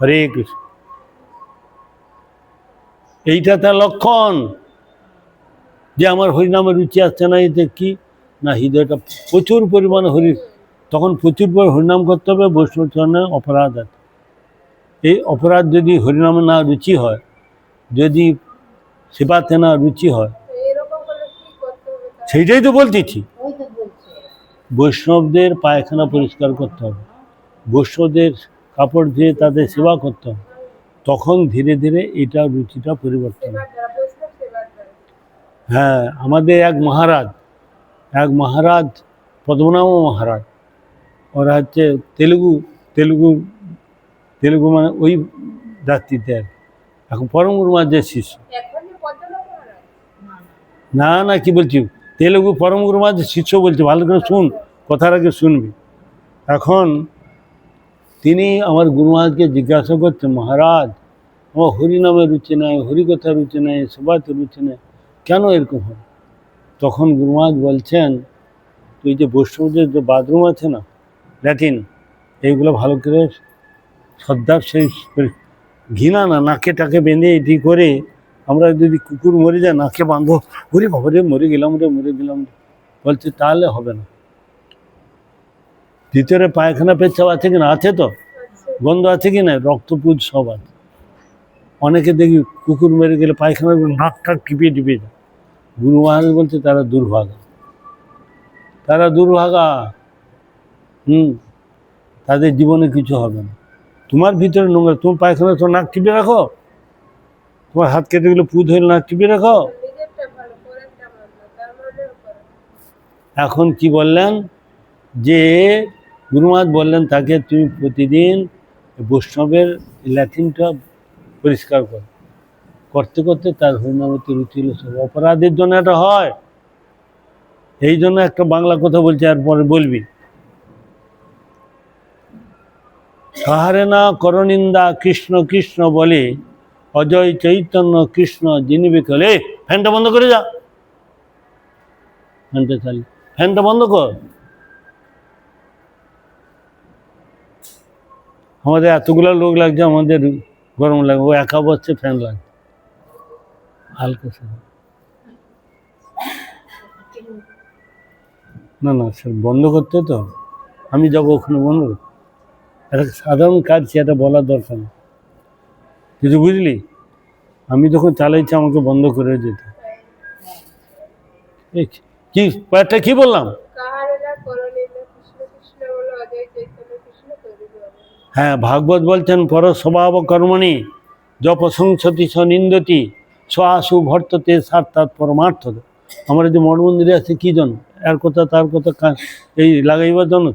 হরে কৃষ্ণ। এইটা তার লক্ষণ। যে আমার হরিনামের রুচি আসছে না, এতে কি? না, হৃদয়টা প্রচুর পরিমাণে হরি তখন প্রচুর পরিমাণে হরিনাম করতে হবে বৈষ্ণবচরণে অপরাধ আছে। এই অপরাধ যদি হরিনামে না রুচি হয়, যদি সেবাতে না রুচি হয়? সেইটাই তো বলতেছি বৈষ্ণবদের পায়খানা পরিষ্কার করতে হবে। বৈষ্ণবদের কাপড় দিয়ে তাদের সেবা করতাম তখন ধীরে ধীরে এটা রুচিটা পরিবর্তন হ্যাঁ। আমাদের এক মহারাজ এক মহারাজ, পদ্মনাভ মহারাজ, ওরা হচ্ছে তেলুগু তেলুগু তেলুগু মানে ওই জাতিতে আর এখন পরম যে শিষ্য। না না, কি বলছি? তেলুগু পরম যে শিষ্য বলছে, ভালো করে শুন আগে শুনবি। এখন তিনি আমার গুরু গুরুমাজকে জিজ্ঞাসা করছে মহারাজ, আমার হরিনামে রুচি নাই হরিকথা রুচি নাই সবাতে রুচি নাই, কেন এরকম হয়? তখন গুরুমাজ বলছেন, তুই যে বৈষ্ণবদের যে বাথরুম আছে না, ল্যাটিন এইগুলো ভালো করে শ্রদ্ধার সেই ঘৃণা না, নাকে টাকে বেঁধে এটি করে আমরা যদি কুকুর মরে যায়, নাকে বাঁধো ওরে বাবা রে, মরে গেলাম রে, মরে গেলাম বলছে, তাহলে হবে না। ভিতরে পায়খানা পেচ্ছাপ আছে কি না আছে তো? গন্ধ আছে কি না রক্তপুজ সব আছে। অনেকে দেখি কুকুর মেরে গেলে পায়খানা নাক টাক টিপিয়ে টিপিয়ে যায় গুরু মহারাজ বলছে, তারা দুর্ভাগা। তারা দুর্ভাগা। হুম, তাদের জীবনে কিছু হবে না। তোমার ভিতরে নোংরা তোমার পায়খানা তো নাক টিপে রাখো। তোমার হাত কেটে গেলে পুজ হয়ে নাক টিপে রাখো। এখন কি বললেন? যে গুরুমাজ বললেন তাকে তুমি প্রতিদিন বৈষ্ণবের ল্যাটিনটা পরিষ্কার কর। করতে করতে তার হরিনামতি রুচি সব অপরাধের জন্য এটা হয়। এই জন্য একটা বাংলা কথা বলছি, আর পরে বলবি। সাহারে না করনিন্দা কৃষ্ণ কৃষ্ণ বলে, অজয় চৈতন্য কৃষ্ণ যিনি বিকলে। ফ্যানটা বন্ধ করে যা। ফ্যানটা চালি ফ্যানটা বন্ধ কর। আমাদের এতগুলো লোক লাগছে, আমাদের গরম লাগে ও একা বসছে, ফ্যান লাগছে। হালকা না না, স্যার, বন্ধ করতে তো। আমি যাব ওখানে বন্ধ একটা সাধারণ কাজ সেটা বলার দরকার কিছু বুঝলি? আমি যখন চালাইছি, আমাকে বন্ধ করে যেতে। কি, কয়েকটা কি বললাম কাহারে না করো নিন্দা কৃষ্ণ কৃষ্ণ বলো অজয় চৈতন্য কৃষ্ণ তৈরি হ্যাঁ ভাগবত বলছেন, পর স্বভাব কর্মণি জপ সংসতি স্বনিন্দতি স্বাসু ভর্ততে সার্থাৎ পরমার্থ। আমরা যে মঠ মন্দিরে আছে, কী জন্য এর কথা তার কথা এই লাগাইবার জন্য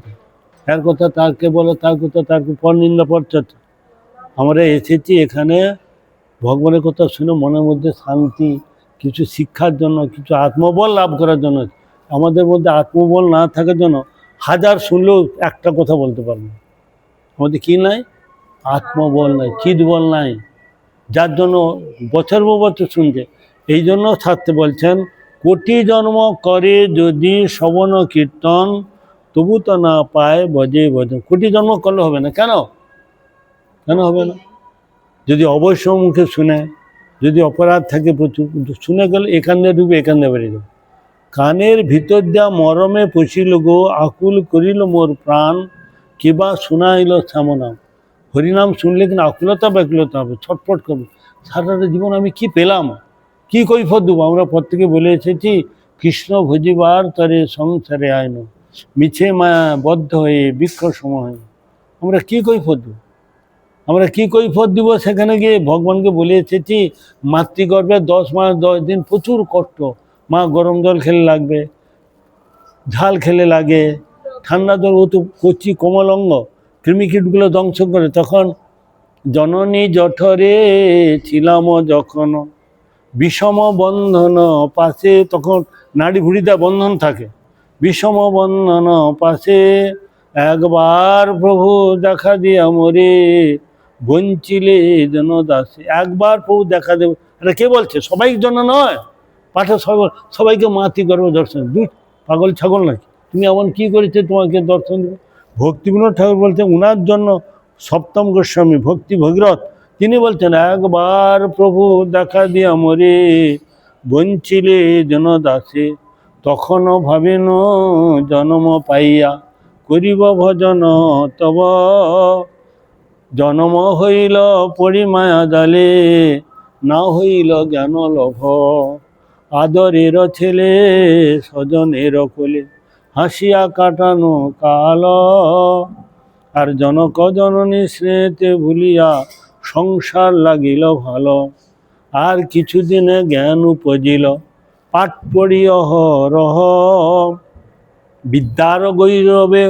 এর কথা তারকে বলো, তার কথা তারকে পর নিন্দা পর চর্চা আমরা এসেছি এখানে, ভগবানের কথা শুনে মনের মধ্যে শান্তি, কিছু শিক্ষার জন্য, কিছু আত্মবল লাভ করার জন্য। আমাদের মধ্যে আত্মবল না থাকার জন্য হাজার শুনলেও একটা কথা বলতে পারব। আমাদের কি নাই? আত্মবল নাই চিৎবল নাই। যার জন্য বছর বছর শুনছে। এই জন্য ছাড়তে বলছেন, কোটি জন্ম করে যদি শ্রবণ কীর্তন তবু তো না পায় বজে ভজন কোটি জন্ম করলে হবে না। কেন? কেন হবে না? যদি অবশ্য মুখে শুনে, যদি অপরাধ থাকে প্রচুর, কিন্তু শুনে গেলে এখান দিয়ে ডুবে এখান দিয়ে বেরিয়ে যাবে। কানের ভিতর দিয়া মরমে পশিল গো, আকুল করিল মোর প্রাণ। কিবা শোনাইল শ্যামনাম হরিনাম শুনলে কিনা আকুলতা ব্যাকুলতা হবে? ছটফট করবে। সারাটা জীবন আমি কি পেলাম? কি কৈফত দেবো? আমরা প্রত্যেকে বলে এসেছি, কৃষ্ণ ভজিবার তরে সংসারে আইন। মিছে মায়া বদ্ধ হয়ে বৃক্ষ সময় আমরা কি কৈফত দেবো? আমরা কি কৈফত দিব? সেখানে গিয়ে ভগবানকে বলে এসেছি, মাতৃগর্ভে দশ মাস দশ দিন প্রচুর কষ্ট। মা গরম জল খেলে লাগবে, ঝাল খেলে লাগে ঠান্ডা জল ও তো কচি কোমল অঙ্গ কৃমিকীটগুলো ধ্বংস করে। তখন জননী জঠরে ছিলাম যখন। বিষম বন্ধন পাশে তখন নাড়ি ভুড়িতে বন্ধন থাকে। বিষম বন্ধন পাশে একবার প্রভু দেখা দিয়া মরে, বঞ্চিলে যেন দাসে। একবার প্রভু দেখা দেবে। এটা কে বলছে? সবাই জন্য নয়। পাঠে সবাই সবাইকে মাতি গর্ব দর্শন দুই পাগল ছাগল নাকি? তুমি এমন কি করেছে তোমাকে দর্শন দেবে? ভক্তিবিনোদ ঠাকুর বলছে, উনার জন্য সপ্তম গোস্বামী, ভক্তি ভগীরথ। তিনি বলছেন, একবার প্রভু দেখা দিয়া মরে বঞ্চিলে জন দাসে, তখনও ভাবেন জনম পাইয়া করিব ভজন, তব জনম হইল পরিমায়া জালে, না হইল জ্ঞান লভ আদরের ছেলে স্বজনের কোলে। হাসিয়া কাটানো কাল। আর জনক জননী স্নেহতে ভুলিয়া সংসার লাগিল ভালো। আর কিছুদিনে জ্ঞান উপজিল, পাঠ পড়িয় রহ। বিদ্যার গৌরবে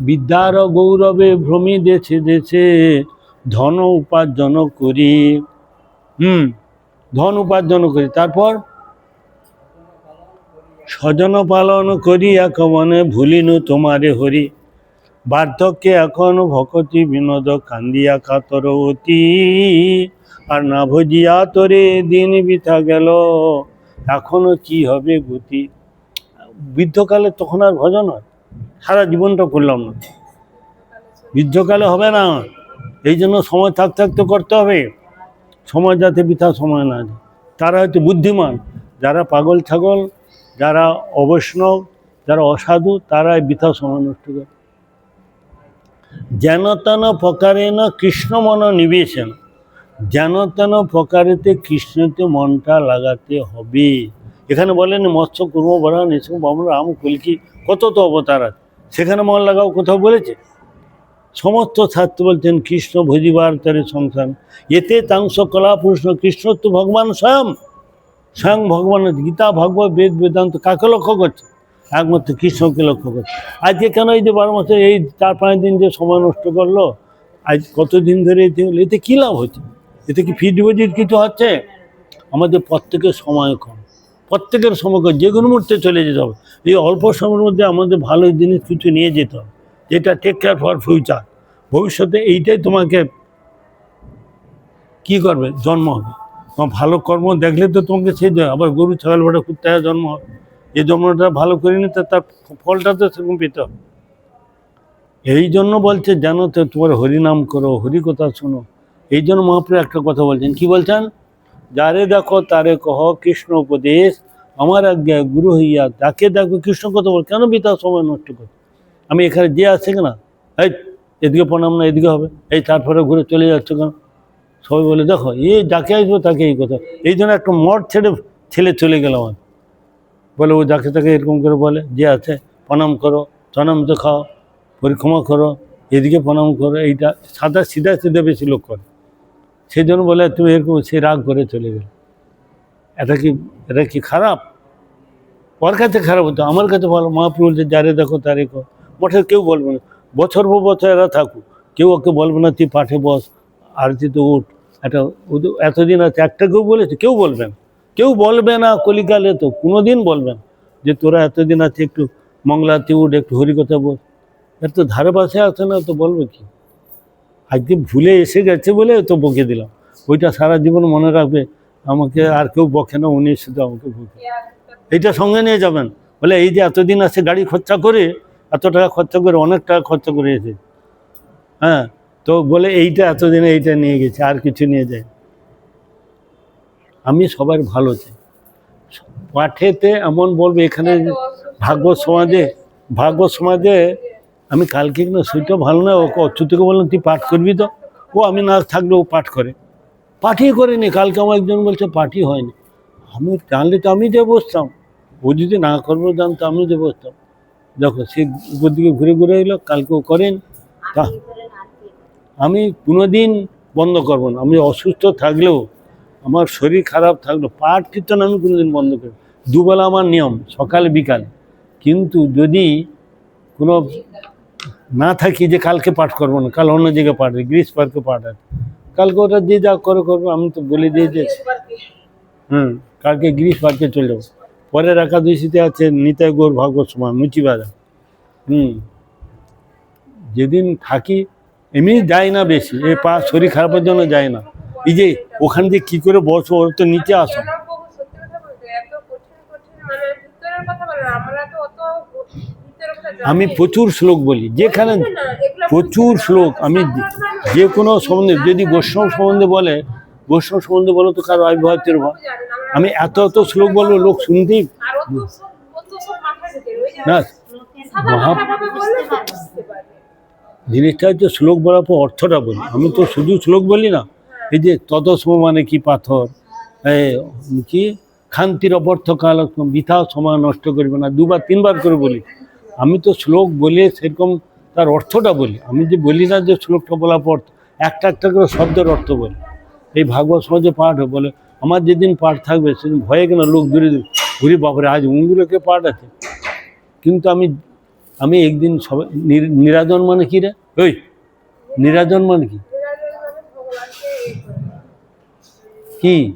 বিদ্যার গৌরবে ভ্রমি দেছে দেছে ধন উপার্জন করি। হুম, ধন উপার্জন করি। তারপর স্বজন পালন করি এক মনে ভুলিনু তোমারে হরি। বার্ধক্যে এখন ভকতি বিনোদ কান্দিয়া কাতর অতি। আর না ভজিয়া তোরে দিন বিথা গেল। এখনও কি হবে গতি? বৃদ্ধকালে তখন আর ভজন হয়। সারা জীবনটা করলাম না। বৃদ্ধকালে হবে না। এই জন্য সময় থাকতে থাকতে করতে হবে। সময় যাতে বৃথা সময় না তারা হয়তো বুদ্ধিমান। যারা পাগল ছাগল যারা অবৈষ্ণব, যারা অসাধু তারা এই বৃথা সময় নষ্ট করে। যেন তেন প্রকারে না কৃষ্ণ মন নিবেশন যেন তেন প্রকারেতে কৃষ্ণতে মনটা লাগাতে হবে। এখানে বলেন, মৎস্য, কুর্ম বরান এসব রাম, কলকি, কত তো অবতার আছে। সেখানে মন লাগাও কোথাও বলেছে? সমস্ত ছাত্র বলছেন, কৃষ্ণ ভজিবার তারে সংসার। এতে তাংশ কলা প্রশ্ন কৃষ্ণ তো ভগবান স্বয়ং। স্বয়ং ভগবান, গীতা, ভগবত, বেদ, বেদান্ত কাকে লক্ষ্য করছে? একমাত্র কৃষ্ণকে লক্ষ্য করছে। আজকে কেন এই যে বারো মাসে এই চার পাঁচ দিন যে সময় নষ্ট করল, আজ কতদিন ধরে এতে কী লাভ হচ্ছে? এতে কি ফিট ডিপোজিট কিছু হচ্ছে? আমাদের প্রত্যেকের সময় কম। প্রত্যেকের সময় কম। যে কোনো মুহূর্তে চলে যেতে হবে। এই অল্প সময়ের মধ্যে আমাদের ভালো জিনিস কিছু নিয়ে যেতে হবে। যেটা টেক কেয়ার ফর ফিউচার ভবিষ্যতে এইটাই তোমাকে কি করবে? জন্ম হবে। তোমার ভালো কর্ম দেখলে তো তোমাকে সেই। আবার গরু, ছাগল করতে হয় জন্ম এই জন্মটা ভালো করিনি, তা তার ফলটা তো সেরকম পেতে হবে। এই জন্য বলছে, জানো তো, তোমার হরিনাম করো হরি কথা শোনো। এই জন্য মহাপ্রভু একটা কথা বলছেন। কি বলছেন? যারে দেখো, তারে কহ, কৃষ্ণ উপদেশ। আমার আজ্ঞা গুরু হইয়া তাকে দেখো, কৃষ্ণ কথা বল। কেন বিতা সময় নষ্ট করো আমি এখানে যে আছে না এই, এদিকে প্রণাম না, এদিকে হবে। এই, তারপরে ঘুরে চলে যাচ্ছে কেন? সবাই বলে, দেখো এ যাকে আসব তাকে এই কথা। এই জন্য একটা মঠ ছেড়ে ছেলে চলে গেল আমার বলে, ও যাকে তাকে এরকম করে বলে, যে আছে, প্রণাম করো, প্রণাম তো খাও, পরিক্রমা করো, এদিকে প্রণাম করো, এইটা সাদা সিধা সিধা বেশি লোক করে। সেই জন্য বলে, তুমি এরকম, সে রাগ করে চলে গেল। এটা কি এটা কি খারাপ? ওর কাছে খারাপ হতো আমার কাছে ভালো মহাপ্রভু বলছে যারে দেখো তারে কো মঠের কেউ বলবে না। বছর বছর এরা থাকুক, কেউ ওকে বলবে না, তুই পাঠে বস আরতিতে উঠ। একটা এতদিন আছে, একটা কেউ বলেছে, কেউ বলবেন কেউ বলবে না কলিকালে তো, কোনোদিন বলবে না যে তোরা এতদিন আছে, একটু মংলাতে উঠ, একটু হরিকথা বল। এর তো ধারে পাশে আছে না, তো বলবে কি? আজকে ভুলে এসে গেছে বলে তো বকে দিলাম। ওইটা সারা জীবন মনে রাখবে, আমাকে আর কেউ বকে না, উনি শুধু আমাকে বকে। এইটা সঙ্গে নিয়ে যাবেন। বলে এই যে এতদিন আছে, গাড়ি খরচা করে, এত টাকা খরচা করে, অনেক টাকা খরচা করে এসে। হ্যাঁ তো বলে এইটা এতদিনে এইটা নিয়ে গেছে আর কিছু নিয়ে যায় আমি সবার ভালো চাই। পাঠেতে এমন বলবে এখানে ভাগবত সমাজে ভাগবত সমাজে আমি কালকে কিনা সেটা ভালো না ওকে অচ্যুতকে বললাম তুই পাঠ করবি তো? ও আমি না থাকলে ও পাঠ করে। পাঠই করেনি কালকে আমার একজন বলছে পাঠই হয়নি। আমি জানলে তো আমি যে বসতাম। ও যদি না করব জানতো আমি যে বসতাম। দেখো সে উপর দিকে ঘুরে ঘুরে এলো কালকে ও করেন। তা আমি কোনোদিন বন্ধ করব না। আমি অসুস্থ থাকলেও আমার শরীর খারাপ থাকলেও পাঠ কীর্তন আমি কোনোদিন বন্ধ করি দুবেলা আমার নিয়ম সকাল বিকাল। কিন্তু যদি কোনো না থাকি যে কালকে পাঠ করব না কাল অন্য জায়গায় পাঠ গ্রিস পার্কে পাঠ আছে কালকে ওটা যে যা করে করব আমি তো বলে দিয়ে যে হুম কালকে গ্রিস পার্কে চলে যাব। পরের একাদশীতে আছে নিতাই গোর ভাগবত সময় মুচিবাজার। হুম যেদিন থাকি এমনি যাই না বেশি। এই পা শরীর খারাপের জন্য যায় না। এই যে ওখান দিয়ে কী করে বসো ওর তো নিচে আসো। আমি প্রচুর শ্লোক বলি যেখানে প্রচুর শ্লোক। আমি যে কোনো সম্বন্ধে যদি বৈষ্ণব সম্বন্ধে বলে বৈষ্ণব সম্বন্ধে বলো তো কারও আবির্ভাব তির্ভাব জানেন, আমরা- আমি এত এত শ্লোক বলব লোক শুনতেই না। মহা- মাথাভাবে বললে সব বুঝতে পারবে। জিনিসটা হচ্ছে শ্লোক বলার পর অর্থটা বলি। আমি তো শুধু শ্লোক বলি না, এই যে ততসম মানে কি পাথর? কি? খান্তির অপর্থ কাল বৃথা সময় নষ্ট করবে না, দুবার তিনবার করে বলি। আমি তো শ্লোক বলে সেরকম তার অর্থটা বলি। আমি যে বলি না যে শ্লোকটা বলার পর, একটা একটা করে শব্দের অর্থ বলি। এই ভাগবত সমাজে পাঠ বলে আমার যেদিন পাঠ থাকবে, সেদিন ভয়ে কেন লোক দূরে দূরে ঘুরি বাপরে, আজ উঙ্গুলোকে পাঠ আছে। কিন্তু আমি আমি একদিন সবাই নির- নিরাজন মানে কি রে? ওই নিরাজন মানে কি? কি?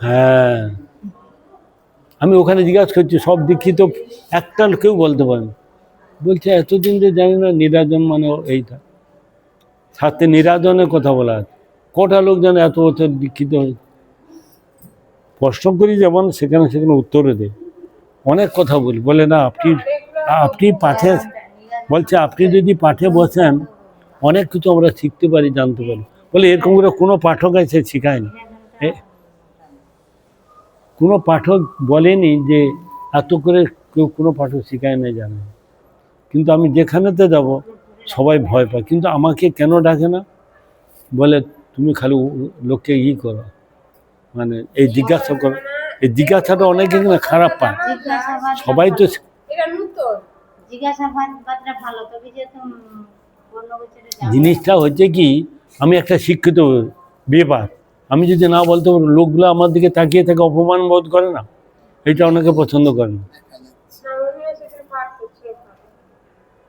হ্যাঁ। আমি ওখানে জিজ্ঞাসা করছি, সব দীক্ষিত একটা কেউ বলতে পারে না বলছে, এতদিন যে জানি না নিরাজন মানে এইটা। সাথে নিরাজনের কথা বলা আছে। কটা লোক জানে এত বছর দীক্ষিত হয়েছে? প্রশ্ন করি যেমন সেখানে সেখানে উত্তরে দেয়। অনেক কথা বলি। বলে, না, আপনি আপনি পাঠে বলছে, আপনি যদি পাঠে বসেন, অনেক কিছু আমরা শিখতে পারি, জানতে পারি। বলে, এরকম করে কোনো পাঠক আছে, শেখায়নি। কোনো পাঠক বলেনি যে, এত করে কেউ কোনো পাঠক শেখায় না জানে কিন্তু আমি যেখানেতে যাব, সবাই ভয় পায়। কিন্তু আমাকে কেন ডাকে না? বলে, তুমি খালি লোককে ই করো। মানে এই জিজ্ঞাসা করো। এই জিজ্ঞাসাটা অনেকে না খারাপ পায়। সবাই তো জিনিসটা হচ্ছে কি আমি একটা শিক্ষিত ব্যাপার। আমি যদি না বলতে পারব লোকগুলো আমার দিকে তাকিয়ে থাকে অপমান বোধ করে না। এটা অনেকে পছন্দ করে না।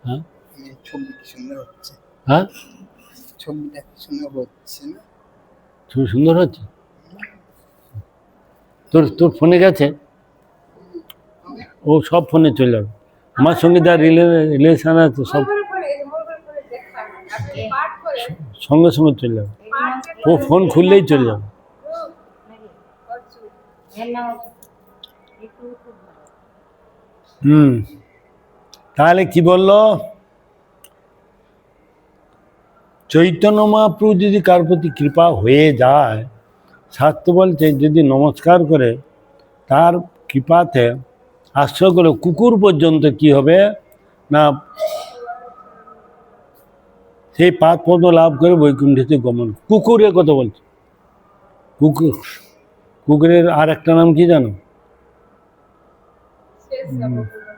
হ্যাঁ? হচ্ছে? হ্যাঁ? ছবিটা সুন্দর হচ্ছে না খুব সুন্দর হচ্ছে তোর তোর ফোনে গেছে? ও সব ফোনে চলে যাবে। আমার সঙ্গে যা রিলে রিলেশন আছে সব সঙ্গে সঙ্গে চলে যাবে। ও ফোন খুললেই চলে যাবে। হুম। তাহলে কি বলল? চৈতন্য মহাপ্রভু যদি কার প্রতি কৃপা হয়ে যায় শাস্ত্র বলছে যদি নমস্কার করে, তার কৃপাতে আশ্রয় করে, কুকুর পর্যন্ত কি হবে? না, সেই পাপ পদ লাভ করে বৈকুণ্ঠতে গমন। কুকুরের কথা বলছে। কুকুর, কুকুরের আর একটা নাম কি জানো?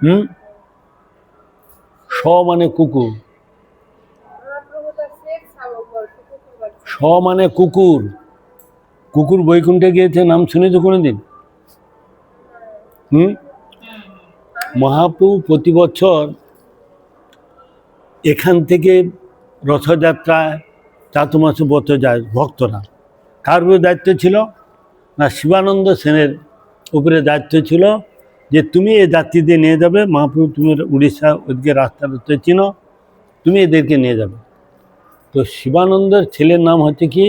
হুম? স মানে কুকুর। স মানে কুকুর। কুকুর বৈকুণ্ঠে গিয়েছে, নাম শুনেছো কোনোদিন? হুম? মহাপ্রভু প্রতি বছর এখান থেকে রথযাত্রায় চাতু মাসে বত যায় ভক্তরা। কার উপরে দায়িত্ব ছিল? না, শিবানন্দ সেনের উপরে দায়িত্ব ছিল যে তুমি এই যাত্রীদের নিয়ে যাবে মহাপ্রভু তুমি উড়িষ্যা ওদিকে রাস্তাটা চিনো, তুমি এদেরকে নিয়ে যাবে। তো শিবানন্দের ছেলের নাম হচ্ছে কি?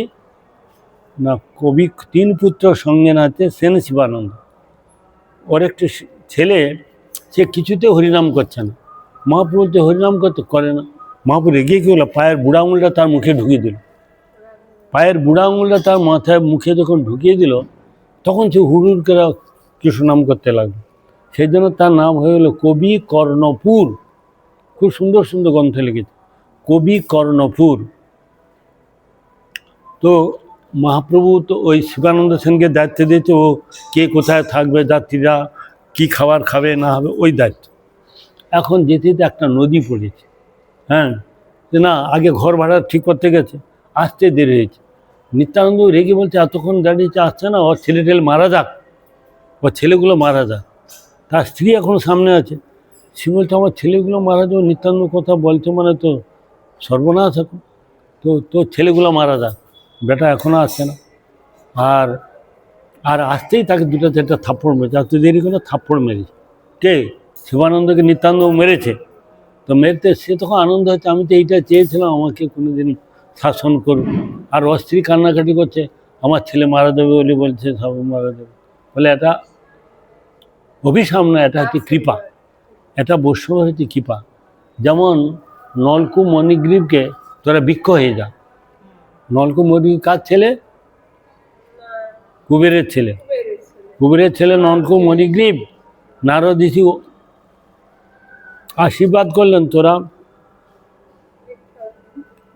না, কবি তিন পুত্র সঙ্গে নাচে সেন শিবানন্দ। ওর একটি ছেলে, সে কিছুতে হরিনাম করছে না। মহাপ্রভু তো হরিনাম করতে করে না। মহাপ্রভু রেগে কি হলো পায়ের বুড়া আঙুলটা তার মুখে ঢুকিয়ে দিল। পায়ের বুড়া আঙুলটা তার মাথায় মুখে যখন ঢুকিয়ে দিল, তখন সে হুড়ুর করে কৃষ্ণনাম করতে লাগল। সেই জন্য তার নাম হয়ে গেলো কবি কর্ণপুর। খুব সুন্দর সুন্দর গ্রন্থ লিখেছে। কবি কর্ণপুর। তো মহাপ্রভু তো ওই শিবানন্দ সেনকে দায়িত্ব দিয়েছে, ও কে কোথায় থাকবে, যাত্রীরা কি খাবার খাবে, না হবে ওই দায়িত্ব। এখন যেতে যেতে একটা নদী পড়েছে হ্যাঁ? যে না, আগে ঘর ভাড়া ঠিক করতে গেছে, আসতে দেরি হয়েছে। নিত্যানন্দ রেগে বলছে, এতক্ষণ দাঁড়িয়েছে, আসছে না, ওর ছেলে টেলে মারা যাক, ওর ছেলেগুলো মারা যাক। তার স্ত্রী এখন সামনে আছে। সে বলছে, আমার ছেলেগুলো মারা যাবে, নিত্যানন্দ কথা বলছে মানে তো সর্বনাশ এখন। তো তোর ছেলেগুলো মারা যাক। বেটা এখনও আসছে না। আর আর আসতেই তাকে দুটো চারটা থাপ্পড় মেরেছে। আর তুই দেরি করে থাপ্পড় মেরেছে কে? শিবানন্দকে নিত্যানন্দ মেরেছে। তো মেরতে সে তখন আনন্দ হচ্ছে, আমি তো এইটা চেয়েছিলাম আমাকে কোনোদিন শাসন করুন আর অস্ত্রী কান্নাকাটি করছে, আমার ছেলে মারা দেবে বলে বলছে সব মারা দেবে বলে এটা অভিশাপ না, এটা হচ্ছে কৃপা। এটা বৈষ্ণব হচ্ছে কৃপা। যেমন নলকু মণিগ্রীবকে তোরা বৃক্ষ হয়ে যা। নলকু মণিগ্রীব কার ছেলে? কুবেরের ছেলে। কুবেরের ছেলে নলকু মণিগ্রীব নারদ ঋষি আশীর্বাদ করলেন তোরা।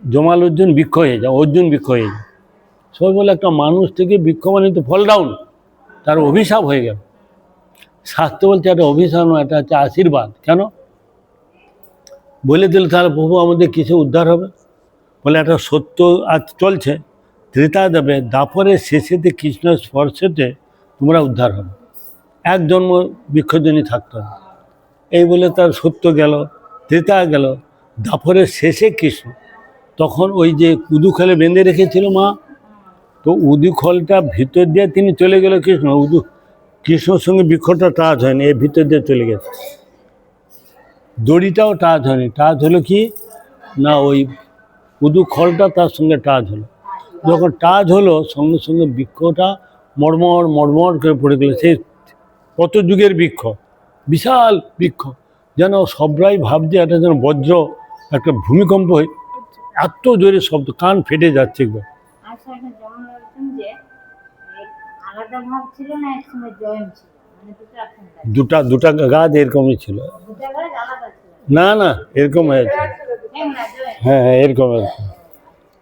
জমাল অর্জুন বৃক্ষ হয়ে যা, অর্জুন বৃক্ষ হয়ে যা। সবাই বলে একটা মানুষ থেকে বৃক্ষ মানে তো ফল ডাউন তার অভিশাপ হয়ে গেল। শাস্ত্র বলছে, একটা অভিশাপ নয় এটা হচ্ছে আশীর্বাদ। কেন? বলে দিলে তাহলে প্রভু, আমাদের কিসে উদ্ধার হবে? বলে একটা সত্য আজ চলছে। ত্রেতা দেবে দাপরের শেষেতে কৃষ্ণ স্পর্শেতে তোমরা উদ্ধার হবে। এক জন্ম বৃক্ষজনী থাকতে এই বলে তার সত্য গেল, ত্রেতা গেল দাপরের শেষে কৃষ্ণ। তখন ওই যে উদুখলে বেঁধে রেখেছিল মা, তো উদুখলটা ভিতর দিয়ে তিনি চলে গেল কৃষ্ণ। উদু, কৃষ্ণর সঙ্গে বৃক্ষটা টাচ হয়নি এর ভিতর দিয়ে চলে গেছে। দড়িটাও টাচ হয়নি। টাচ হলো কি? না, ওই উদু খলটা তার সঙ্গে টাচ হলো। যখন টাচ হলো সঙ্গে সঙ্গে বৃক্ষটা মর্মর মর্মর করে পড়ে গেল। সেই কত যুগের বৃক্ষ বিশাল বৃক্ষ যেন সবরাই ভাবছে একটা যেন বজ্র একটা ভূমিকম্প হয়ে এত জোরে শব্দ কান ফেটে যাচ্ছে একবার। মানে দুটো। দুটা গাছ এরকমই ছিল। না না এরকম হয়েছে। হ্যাঁ এরকম।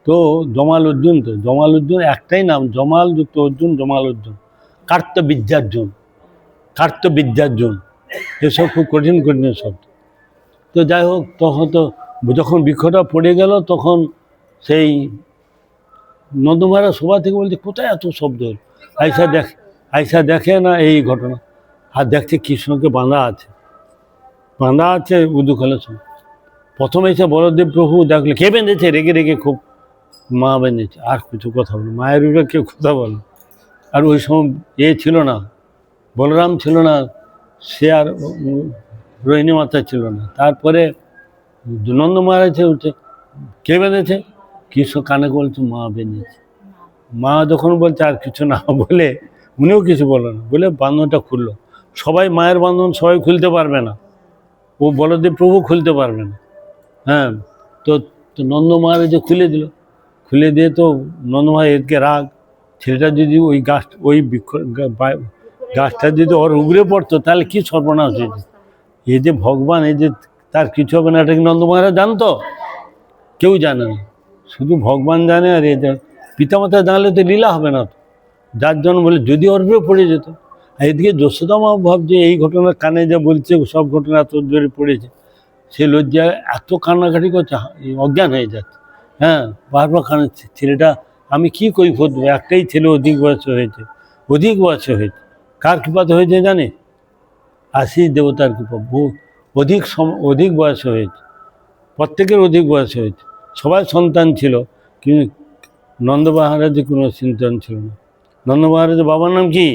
তো জমাল অর্জুন তো, জমাল অর্জুন একটাই নাম, জমাল যুক্ত অর্জুন জমাল অর্জুন কার্তবিদ্যার্জুন কার্তবিদ্যার্জুন এসব খুব কঠিন কঠিন শব্দ। তো যাই হোক, তখন তো যখন বৃক্ষটা পড়ে গেল, তখন সেই নন্দমারা সভা থেকে বলছে, কোথায় এত শব্দ হলো? আইসা দেখ আইসা দেখে না এই ঘটনা। আর দেখছে কৃষ্ণকে বাঁধা আছে। বাঁধা আছে উদুখালের সঙ্গে প্রথমে এসে বলদেব প্রভু দেখলে কে বেঁধেছে? রেগে রেগে খুব মা বেঁধেছে। আর কিছু কথা বলো মায়ের উপরে কেউ কথা বলো আর ওই সময় এ ছিল না, বলরাম ছিল না, সে আর রোহিণী মাতা ছিল না। তারপরে নন্দ মহারাজ বলছে, কে বেঁধেছে? কৃষ্ণ কানে বলছে, মা বেঁধেছে। মা যখন বলছে, আর কিছু না বলে, উনিও কিছু বলল না। বলে বান্ধনটা খুললো। সবাই মায়ের বান্ধন সবাই খুলতে পারবে না। ও বলদেব প্রভু খুলতে পারবে না। হ্যাঁ তো নন্দ মহারাজ খুলে দিল, খুলে দিয়ে তো নন্দ এদিকে রাগ, ছেলেটা যদি ওই গাছ, ওই বৃক্ষ গাছটা যদি ওর উগড়ে পড়তো, তাহলে কি সর্বনাশ হয়েছে এই যে ভগবান এই যে তার কিছু হবে না, এটা কি নন্দ মহারাজ জানতো? কেউ জানে না। শুধু ভগবান জানে আর এ। পিতামাতা জানলে তো লীলা হবে না। তো যার জন্য বলে, যদি উপরে পড়ে যেত। আর এদিকে যশোদামা ভাবছে এই ঘটনা কানে যা বলছে, সব ঘটনা এত জোরে পড়েছে। সে লজ্জায় এত কান্নাকাটি করছে অজ্ঞান হয়ে যাচ্ছে। হ্যাঁ বারবার কানাচ্ছে ছেলেটা, আমি কি কই দেবো একটাই ছেলে অধিক বয়স হয়েছে, অধিক বয়স হয়েছে। কার কৃপাতে হয়েছে জানে? আশিস দেবতার কৃপা অধিক সম, অধিক বয়স হয়েছে, প্রত্যেকের অধিক বয়স হয়েছে। সবাই সন্তান ছিল, কিন্তু নন্দ মহারাজের কোনো সন্তান ছিল না। নন্দ মহারাজের বাবার নাম কি?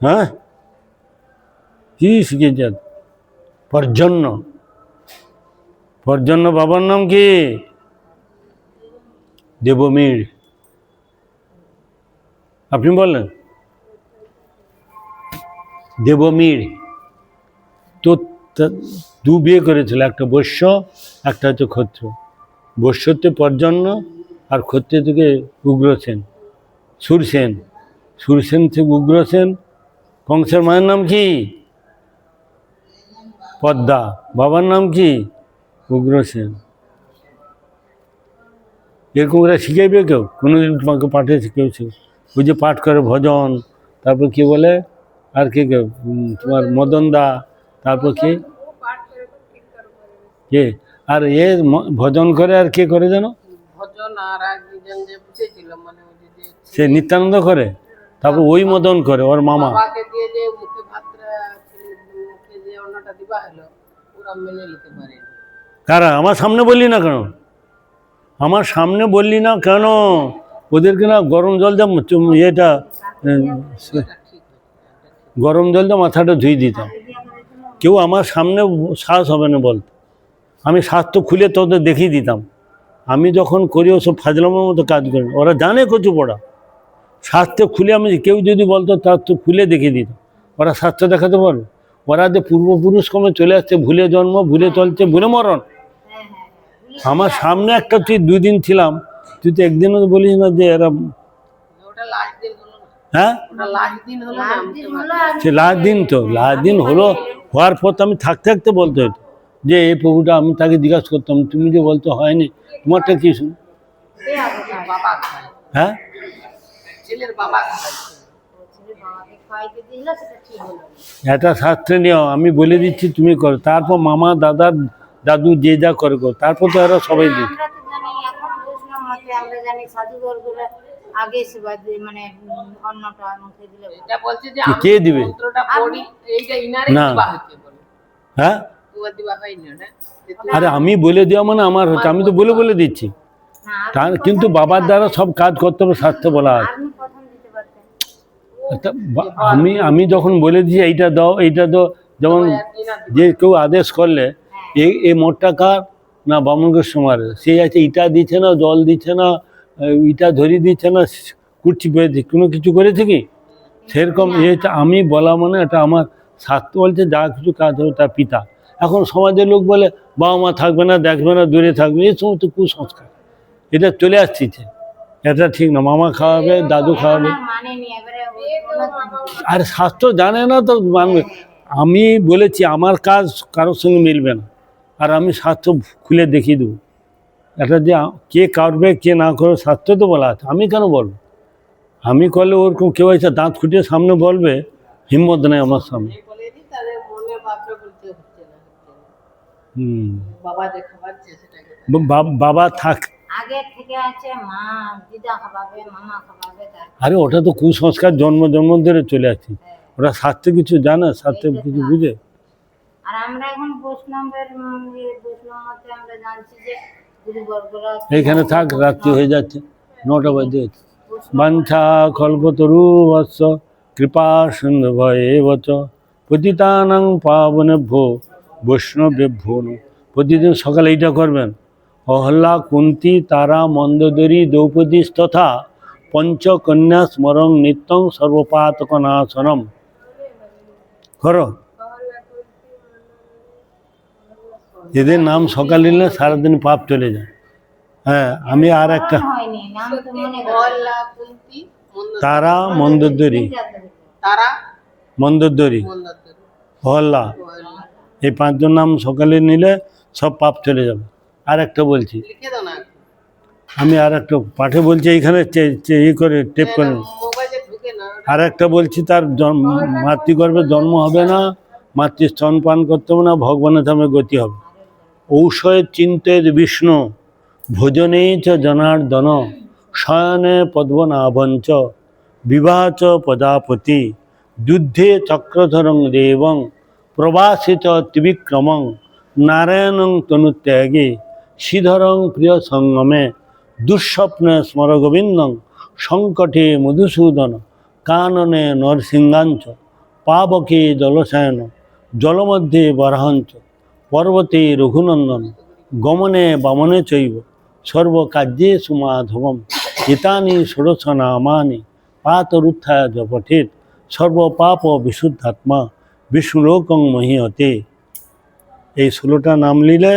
হ্যাঁ? কি শিখেছে? পর্জন্য। পর্জন্য বাবার নাম কি? দেবমীর। আপনি বললেন, দেবমীর। তো দু বিয়ে করেছিল, একটা বৈশ্য, একটা হচ্ছে ক্ষত্র বৈশ্যতে পর্জন্য আর ক্ষত্রিয় থেকে উগ্রসেন সুরসেন। সুরসেন থেকে উগ্রসেন কংসের মায়ের নাম কি? পদ্মা। বাবার নাম কি? উগ্রসেন এরকম ওরা শিখাইবে কেউ? কোনোদিন তোমাকে পাঠিয়েছে কেউ ওই যে পাঠ করে ভজন তারপর কি বলে? আর কে কে? তোমার মদন দা তারপর কি? কে? আর এ ভজন করে আর কে করে জানো? ভজন আর একজন যে বুঝেছিল মানে সে নিত্যানন্দ করে? তারপর ওই মদন করে ওর মামা। কারা? আমার সামনে বললি না কেন? আমার সামনে বললি না কেন? ওদেরকে না গরম জল দিয়ে ইয়েটা গরম জল দিয়ে মাথাটা ধুই দিতাম। কেউ আমার সামনে শ্বাস হবে না বলতে আমি শ্বাস তো খুলে তোদের দেখিয়ে দিতাম। আমি যখন করি ওসব ফাজলামের মতো কাজ করি। ওরা জানে কচু পড়া। তো খুলে আমি কেউ যদি বলতো, তার তো খুলে দেখিয়ে দিতাম। ওরা স্বাস্থ্য দেখাতে পারবে। ওরা যে পূর্বপুরুষ কমে চলে আসছে ভুলে জন্ম ভুলে চলছে ভুলে মরণ। হ্যাঁ হ্যাঁ হ্যাঁ আমার সামনে একটা তুই দুই দিন ছিলাম তুই তো একদিনও তো বলিস না যে এরা ওটা লাস্ট দিন হলো। না হ্যাঁ সে লাস্ট দিন তো লাস্ট দিন হলো হওয়ার পর তো আমি থাকতে থাকতে বলতে হতো যে এই প্রভুটা আমি তাকে জিজ্ঞাসা করতাম তুমি যে বলতে হয়নি তোমারটা কি শুন? হ্যাঁ? ছেলের বাবা খায় ও ছেলে বাবাকে খাওয়াইতে দিল সেটা ঠিক হলো এটা শাস্ত্রে নিয়ম আমি বলে দিচ্ছি তুমি করো। তারপর মামা দাদা দাদু যে যা করে করো তারপর তো এরা সবাই দিচ্ছে আমরা তো জানি এখন বৈষ্ণব মতে আমরা জানি সাধু বর্গরা আগে সেবা দিয়ে মানে উম, অন্নটা মুখে দিলে ভালো। এটা বলছে যে কে- আমি দিবে? না। বলে। হ্যাঁ? আরে আমি বলে দেওয়া মানে আমার হচ্ছে আমি তো বলে বলে দিচ্ছি। তার কিন্তু বাবার দ্বারা সব কাজ করতে হবে শাস্ত্রে বলা আছে আপনি প্রথম দিতে পারতেন তা বা- আমি আমি যখন বলে দিই এইটা দাও এইটা দাও যেমন। যে কেউ আদেশ করলে এই এই মোটটা কার? না বামনগর সমারে সে আছে ইটা দিচ্ছে না জল দিচ্ছে না ইটা ধরিয়ে দিচ্ছে না কুর্চি পেয়েছে কোনো কিছু করেছে কি? সেরকম এটা আমি বলা মানে এটা আমার স্বাস্থ্য বলছে যা কিছু কাজ হবে তার পিতা। এখন সমাজের লোক বলে বাবা মা থাকবে না দেখবে না দূরে থাকবে এই সমস্ত কুসংস্কার। এটা চলে আসছে এটা ঠিক না মামা খাওয়াবে দাদু খাওয়াবে। আর স্বাস্থ্য জানে না তো আমি বলেছি আমার কাজ কারোর সঙ্গে মিলবে না। আর আমি স্বাস্থ্য খুলে দেখিয়ে দেবো। এটা যে কে করবে কে না করবে স্বাস্থ্য তো বলা আছে। আমি কেন বলব? আমি করলে ওরকম কেউ এসে দাঁত খুঁটিয়ে সামনে বলবে হিম্মত নেই আমার সামনে। মনে। হুম বাবা থাক আগে থেকে আছে মা দিদা খাওয়াবে মামা খাওয়াবে আরে ওটা তো কুসংস্কার জন্ম জন্ম ধরে চলে আসছে। ওরা স্বাস্থ্য কিছু জানে স্বাস্থ্য কিছু বুঝে। আর আমরা এখন বৈষ্ণবের উম, বৈষ্ণব মতে আমরা জানছি যে গুরুবর্গরা এইখানে থাক রাত্রি হয়ে যাচ্ছে। নটা বাজে। বাঞ্ছা কল্পতরু বৎস কৃপা সিন্ধু ভয়ে বচ। পতিতানাং পাবনেভ্যো বৈষ্ণবেভ্যো নমঃ। প্রতিদিন সকালে এইটা করবেন। অহল্লা কুন্তি তারা মন্দোদরী দ্রৌপদী তথা পঞ্চকন্যা স্মরং নিত্যং সর্বপাতক নাশনম করো এদের নাম সকালে নিলে সারাদিন পাপ চলে যায়। হ্যাঁ আমি আর একটা মনে তারা মন্দোদরী। তারা মন্দোদরী। মন্দার হল্লা মহল্লা এই পাঁচজন নাম সকালে নিলে সব পাপ চলে যাবে। আর একটা বলছি আমি আর একটা পাঠে বলছি এইখানে ই করে টেপ করে। মোবাইলে আর একটা বলছি তার জন্ম মাতৃগর্ভে জন্ম হবে না মাতৃ স্তনপান করতে হবে না ভগবানের ধামে গতি হবে। ঔষধ চিন্তের বিষ্ণু ভোজনে চ জনার্দন শয়নে পদ্মনাভঞ্চ বিবাহ চ প্রজাপতি যুদ্ধে চক্রধরং দেবং প্রবাসে চ ত্রিবিক্রমং নারায়ণং তনুত্যাগে। শ্রীধরং প্রিয় সঙ্গমে দুঃস্বপ্নে স্মর গোবিন্দং সংকটে মধুসূদন, কাননে নরসিংহাঞ্চ, পাবকে জলসায়ন, জলমধ্যে বরাহঞ্চ, পর্বতে রঘুনন্দন, গমনে বামনে চৈব, সর্বকার্যে সুমাধবম, এতানি ষোড়শ নামানি, পাতরুত্থায় জপঠেত, সর্বপাপ বিশুদ্ধাত্মা, বিষ্ণুলোকং মহিয়তে। এই ষোলোটা নাম নিলে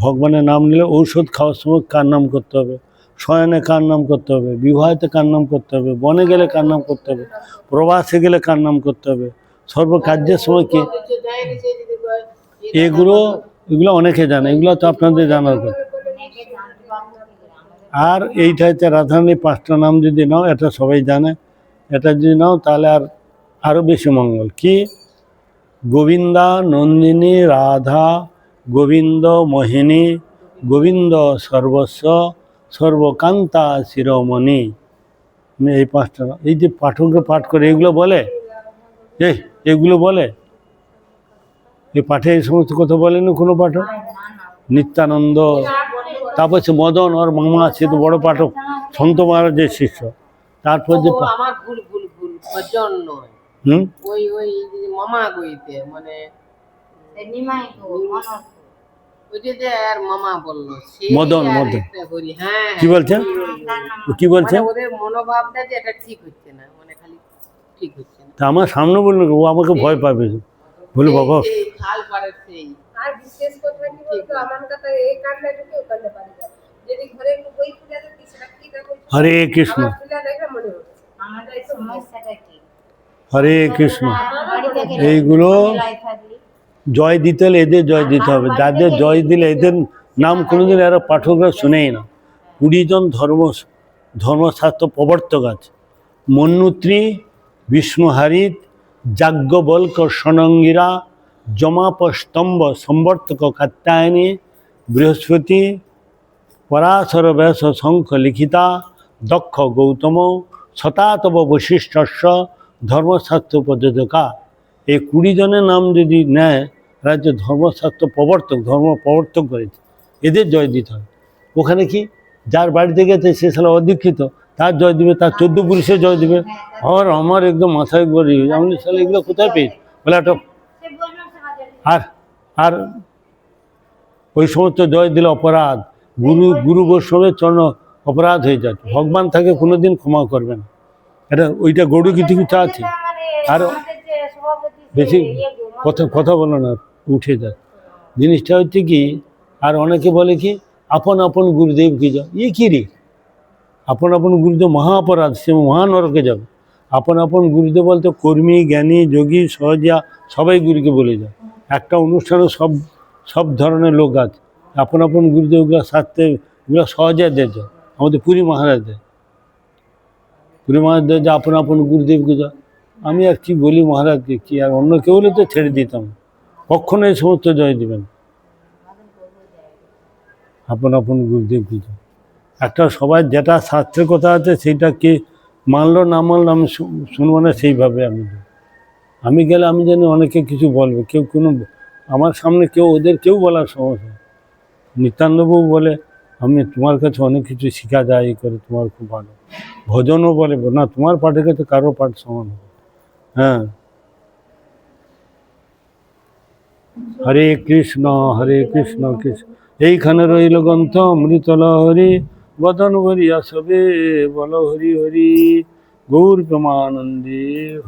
ভগবানের নাম নিলে ঔষধ খাওয়ার সময় কার নাম করতে হবে? শয়নে কার নাম করতে হবে? বিবাহেতে কার নাম করতে হবে? বনে গেলে কার নাম করতে হবে? প্রবাসে গেলে কার নাম করতে হবে? সর্বকার্যের সময় কে? এগুলো এগুলো অনেকে জানে, এগুলো তো আপনাদের জানার কথা আর এইটা হচ্ছে রাধারানী পাঁচটা নাম যদি নাও, এটা সবাই জানে। এটা যদি নাও, তাহলে আর আরও বেশি মঙ্গল। কি? গোবিন্দা, নন্দিনী, রাধা গোবিন্দ মোহিনী গোবিন্দ সর্বস্ব সর্বকান্তা শিরোমণি। এই পাঁচটা এই যে পাঠকরা পাঠ করে এগুলো বলে? এই এগুলো বলে? এই পাঠে এই সমস্ত কথা বলেনি কোনো পাঠক? নিত্যানন্দ তারপর সে মদন ওর মামা সে তো বড় পাঠক সন্ত মহারাজের শিষ্য। তারপর যে হুম? ওই ওই মামা কইতে মানে মদন, আর মদন। হ্যাঁ কি বলছেন? ও কি বলছে মানে মনোভাবটা ঠিক হচ্ছে না মানে খালি ঠিক হচ্ছে না। তা আমার সামনে বলল ও আমাকে ভয় পাবে। বলে বাবা হরে কৃষ্ণ। হরে কৃষ্ণ। এইগুলো জয় দিতে হলে এদের জয় দিতে হবে। যাদের জয় দিলে এদের নাম কোনোদিন এরা পাঠকরা শুনেই না। কুড়িজন ধর্ম ধর্মশাস্ত্র প্রবর্তক আছে। মন্নুত্রী বিষ্ণুহারিত যাজ্ঞবল্ক সনঙ্গিরা জমাপস্তম্ভ সম্বর্তক কাত্যায়নী বৃহস্পতি পরাশর ব্যাস শঙ্খ লিখিতা দক্ষ গৌতম শতাতব বৈশিষ্ট্য ধর্মশাস্ত্র উপযোজকা এই কুড়ি জনের নাম যদি নেয়, রাজ্য ধর্মশাস্ত্র প্রবর্তক, ধর্ম প্রবর্তক করেছে এদের জয় দিতে হবে ওখানে কি? যার বাড়িতে গেছে, সে সালা অদীক্ষিত, তার জয় দিবে, তার চোদ্দ পুরুষের জয় দিবে। আর আমার একদম মাথায় গড়ি আমি সালে এগুলো কোথায় পেয়েছি? বলে একটা আর আর ওই সমস্ত জয় দিলে অপরাধ। গুরু গুরু বৈষ্ণবের চরণ অপরাধ হয়ে যাচ্ছে ভগবান তাকে কোনোদিন ক্ষমা করবে না। এটা, ওইটা গরু কিছু কিছু আছে। আর বেশি কথা কথা বলো না, উঠে যায় জিনিসটা হচ্ছে কি, আর অনেকে বলে কি, আপন আপন গুরুদেব কি যাও। ইয়ে কি রে? আপন আপন গুরুদেব মহা অপরাধ সে মহানরকে যাবে আপন আপন গুরুদেব বলতে কর্মী, জ্ঞানী, যোগী সহজা সবাই গুরুকে বলে যায় একটা অনুষ্ঠানে সব সব ধরনের লোক আছে। আপন আপন গুরুদেবগুলো সাথে এগুলো সহজাদের যায় আমাদের পুরী মহারাজদের। পুরী মহারাজদের যে আপন আপন গুরুদেবকে যা আমি আর কি বলি মহারাজকে, কি আর অন্য কেউ হলে তো ছেড়ে দিতাম কখনো এই সমস্ত জয় দিবেন আপন আপন গুরুদেব জয়। একটা সবাই যেটা শাস্ত্রের কথা আছে, সেইটা কে মানলো না মানলো আমি শুনব না, সেইভাবে আমি। আমি গেলে আমি জানি অনেকে কিছু বলবে কেউ কোনো আমার সামনে কেউ, ওদের কেউ বলার সমস্যা। নিত্যানন্দবাবু বলে, আমি তোমার কাছে অনেক কিছু শেখা যায় করে তোমার খুব ভালো ভজনও বলে, না, তোমার পাঠের কাছে কারও পাঠ সমান হবে হ্যাঁ হরে কৃষ্ণ হরে কৃষ্ণ কৃষ্ণ এইখানে রইল গ্রন্থ অমৃতল হরি বদন ভরিয়া সবে বল হরি হরি। গৌর প্রমানন্দে